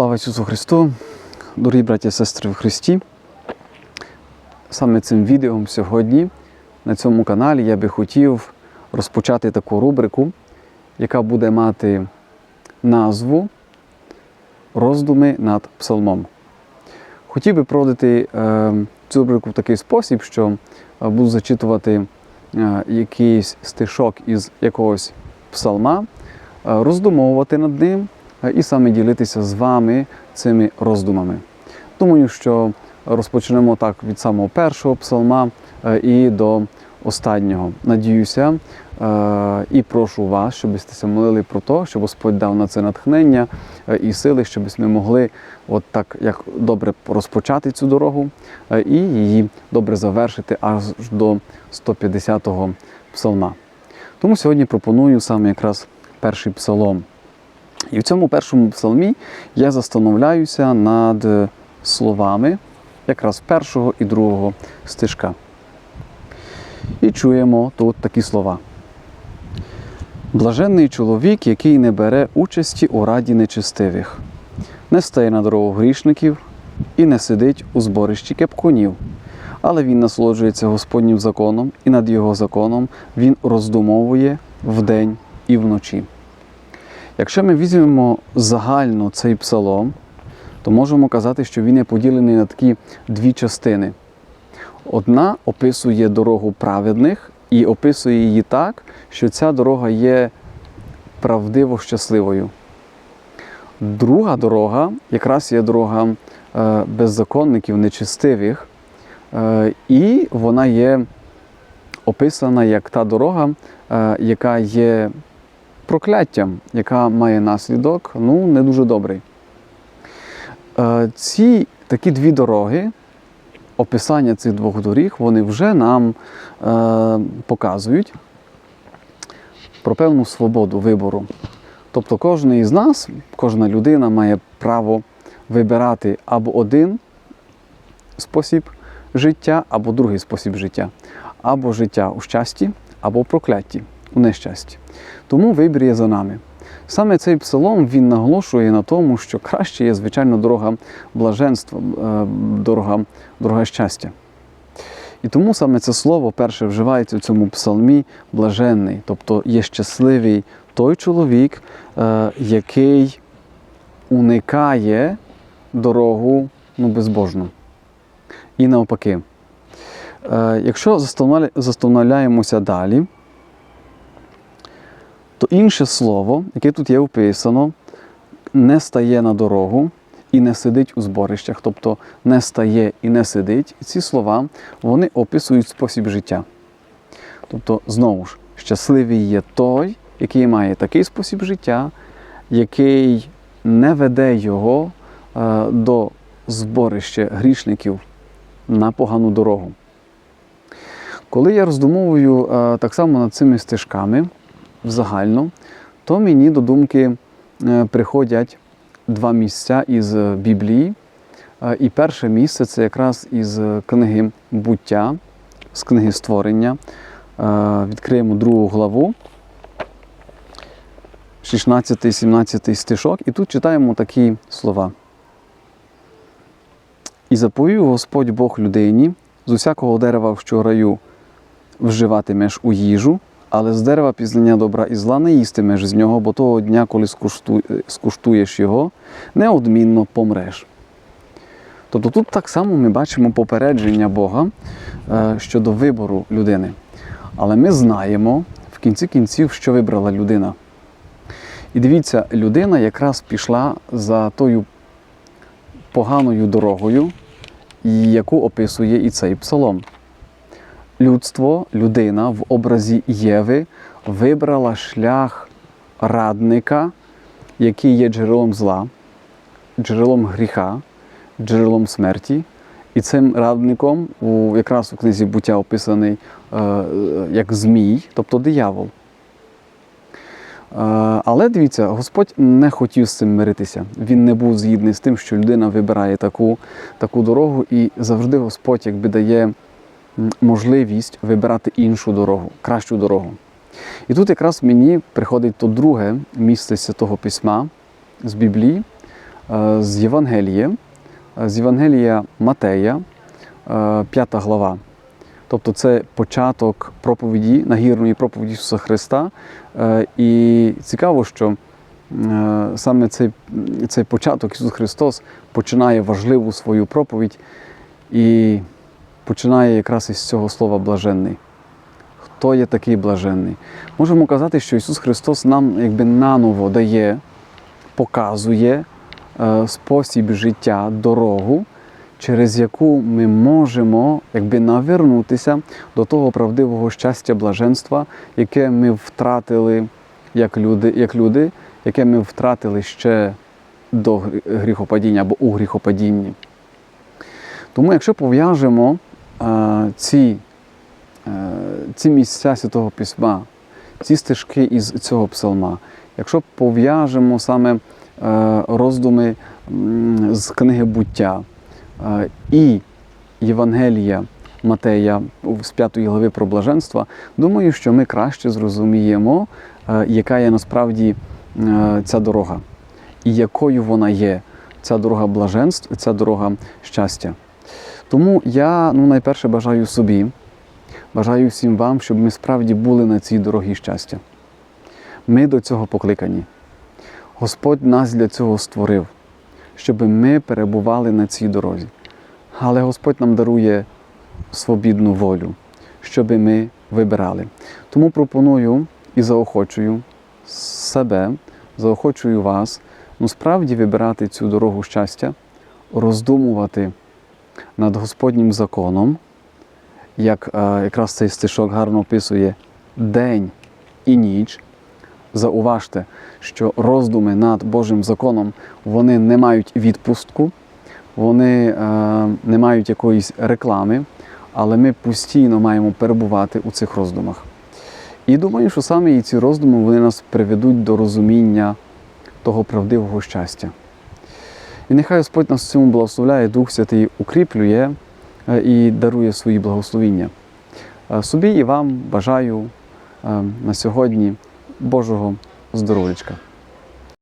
Слава Ісусу Христу, дорогі браті і сестри в Христі. Саме цим відео сьогодні на цьому каналі я би хотів розпочати таку рубрику, яка буде мати назву Роздуми над псалмом. Хотів би проводити е, цю рубрику в такий спосіб, що е, буду зачитувати е, якийсь стишок із якогось псалма, роздумовувати над ним і саме ділитися з вами цими роздумами. Думаю, що розпочнемо так від самого першого псалма е, і до останнього. Надіюся е, і прошу вас, щоб ви молили про те, щоб Господь дав на це натхнення е, і сили, щоб ми могли от так як добре розпочати цю дорогу і її добре завершити аж до 150-го псалма. Тому сьогодні пропоную саме якраз перший псалом. І в цьому першому псалмі я застановляюся над словами якраз першого і другого стишка. І чуємо тут такі слова. Блаженний чоловік, який не бере участі у раді нечистивих, не стає на дорогу грішників і не сидить у зборищі кепкунів, але він насолоджується Господнім законом, і над його законом він роздумовує вдень і вночі. Якщо ми візьмемо загально цей псалом, то можемо казати, що він є поділений на такі дві частини. Одна описує дорогу праведних і описує її так, що ця дорога є правдиво щасливою. Друга дорога якраз є дорога е, беззаконників, нечистивих, е, і вона є описана як та дорога, е, яка є прокляттям, яка має наслідок, ну, не дуже добрий. Е, Ці такі дві дороги, описання цих двох доріг, вони вже нам е, показують про певну свободу вибору. Тобто кожен із нас, кожна людина має право вибирати або один спосіб життя, або другий спосіб життя, або життя у щасті, або в прокляття, у нещасті. Тому вибір є за нами. Саме цей псалом він наголошує на тому, що краще є, звичайно, дорога блаженства, е, дорога, дорога щастя. І тому саме це слово перше вживається в цьому псалмі блаженний, тобто є щасливий той чоловік, е, який уникає дорогу ну, безбожну. І навпаки. Е, Якщо застановляємося далі, то інше слово, яке тут є вписано, не стає на дорогу і не сидить у зборищах, тобто не стає і не сидить. І ці слова вони описують спосіб життя. Тобто, знову ж, щасливий є той, який має такий спосіб життя, який не веде його е, до зборища грішників на погану дорогу. Коли я роздумовую е, так само над цими стежками загально, то мені до думки е, приходять два місця із е, Біблії. Е, І перше місце це якраз із книги буття, з книги створення. Відкриємо другу главу, 16-17 стишок, і тут читаємо такі слова. І заповів Господь Бог людині з усякого дерева, що в раю вживатимеш у їжу, але з дерева пізнання добра і зла не їстимеш з нього, бо того дня, коли скуштуєш його, неодмінно помреш. Тобто тут так само ми бачимо попередження Бога е, щодо вибору людини. Але ми знаємо в кінці кінців, що вибрала людина. І дивіться, людина якраз пішла за тою поганою дорогою, яку описує і цей псалом. Людство, людина в образі Єви вибрала шлях радника, який є джерелом зла, джерелом гріха, джерелом смерті. І цим радником у, якраз у книзі буття описаний е, як змій, тобто диявол. Е, Але дивіться, Господь не хотів з цим миритися. Він не був згідний з тим, що людина вибирає таку, таку дорогу, і завжди Господь якби дає можливість вибирати іншу дорогу, кращу дорогу. І тут якраз мені приходить то друге місце Святого Письма з Біблії, е, з Євангелія, е, з Євангелія Матея, е, 5 глава. Тобто це початок проповіді, нагірної проповіді Ісуса Христа. Е, І цікаво, що е, саме цей, цей початок Ісус Христос починає важливу свою проповідь і починає якраз із цього слова блаженний. Хто є такий блаженний? Можемо казати, що Ісус Христос нам якби наново дає, показує е, спосіб життя, дорогу, через яку ми можемо якби навернутися до того правдивого щастя, блаженства, яке ми втратили як люди, як люди яке ми втратили ще до гріхопадіння або у гріхопадінні. Тому, якщо пов'яжемо ці, е, ці місця Святого Письма, ці стежки із цього псалма, якщо пов'яжемо саме е, роздуми з книги буття е, і Євангелія Матея з 5 глави про блаженство, думаю, що ми краще зрозуміємо, яка є насправді ця дорога, і якою вона є, ця дорога блаженств, ця дорога щастя. Тому я ну, найперше бажаю собі, бажаю всім вам, щоб ми справді були на цій дорогі щастя. Ми до цього покликані. Господь нас для цього створив, щоб ми перебували на цій дорозі. Але Господь нам дарує свобідну волю, щоб ми вибирали. Тому пропоную і заохочую себе, заохочую вас, ну справді вибирати цю дорогу щастя, роздумувати над Господнім законом, як е, якраз цей стишок гарно описує день і ніч. Зауважте, що роздуми над Божим законом вони не мають відпустку, вони е, не мають якоїсь реклами, але ми постійно маємо перебувати у цих роздумах. І думаю, що саме і ці роздуми вони нас приведуть до розуміння того правдивого щастя. І нехай Господь нас в цьому благословляє, Дух Святий укріплює е, і дарує свої благословіння. Е, Собі і вам бажаю е, на сьогодні Божого здоров'ячка.